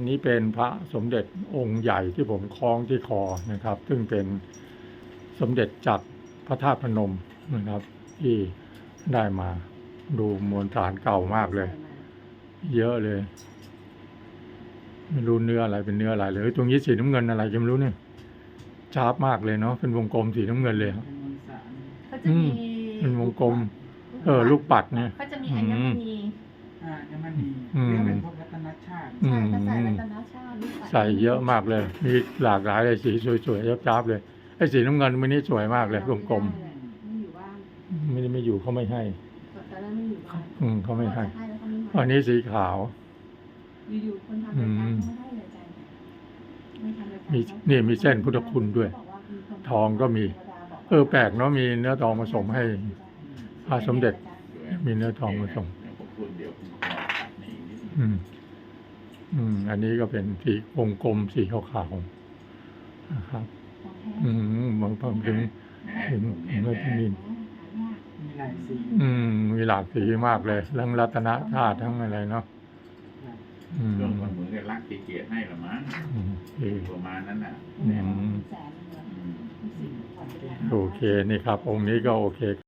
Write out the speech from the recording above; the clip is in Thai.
นนี้เป็นพระสมเด็จองค์ใหญ่ที่ผมคล้องที่คอนะครับ ซึ่งเป็นสมเด็จจากพระธาตุพนมนะครับ ที่ได้มาดูมวลสารเก่ามากเลย เยอะเลย ไม่รู้เนื้ออะไรเป็นเนื้ออะไรเลยเฮ้ยตรงนี้สีน้ำเงินอะไรก็ไม่รู้เนี่ยชาร์ปมากเลยเนาะเป็นวงกลมสีน้ำเงินเลยครับเป็นมวลสารเขาจะมีเป็นวงกลม เออ ลูกปัดเนี่ยเขาจะมีอัญมณีอ่ายังมันดีอืมเรียกเป็นพวกรัตน ชาติอืใช่มก็ใส่รัตนชาติลูกปัดใส่เยอะมากเลย มีหลากหลายเลยสีสวยๆจ้าบๆเลย ไอ้สีน้ำเงินมันนี่สวยมากเลยกลมไม่อยู่บ้านๆไม่ได้ไม่อยู่เขาไม่ให้ ตอนนั้นไม่อยู่บ้านอืมเขาไม่ให้เขาจะให้แล้วเขาไม่ให้อันนี้สีขาว อยู่ๆคนทำรายการเขาไม่ให้เลยใจไม่ทำรายการมีนี่มีเส้นพุทธคุณด้วย ทองก็มี เออแปลกเนาะมีเนื้อทองผสมให้พระสมเด็จ มีเนื้อทองผสมเดี๋ยวผมพูดเดี๋ยวผมขอตัดในอีกนิดนึงอืม อืม อันนี้ก็เป็นสีวงกลมสีขาวๆนะครับ อืมบางความถึงถึงถึงก็จะมีมีหลายสีอืม มีหลากสีมากเลยทั้งรัตนธาตุทั้งอะไรเนาะอืมก็เหมือนกับรักที่เกียรติให้ละมั้งอืมโอเคประมาณนั้นน่ะอืมอืมโอเคนี่ครับ องค์นี้ก็โอเค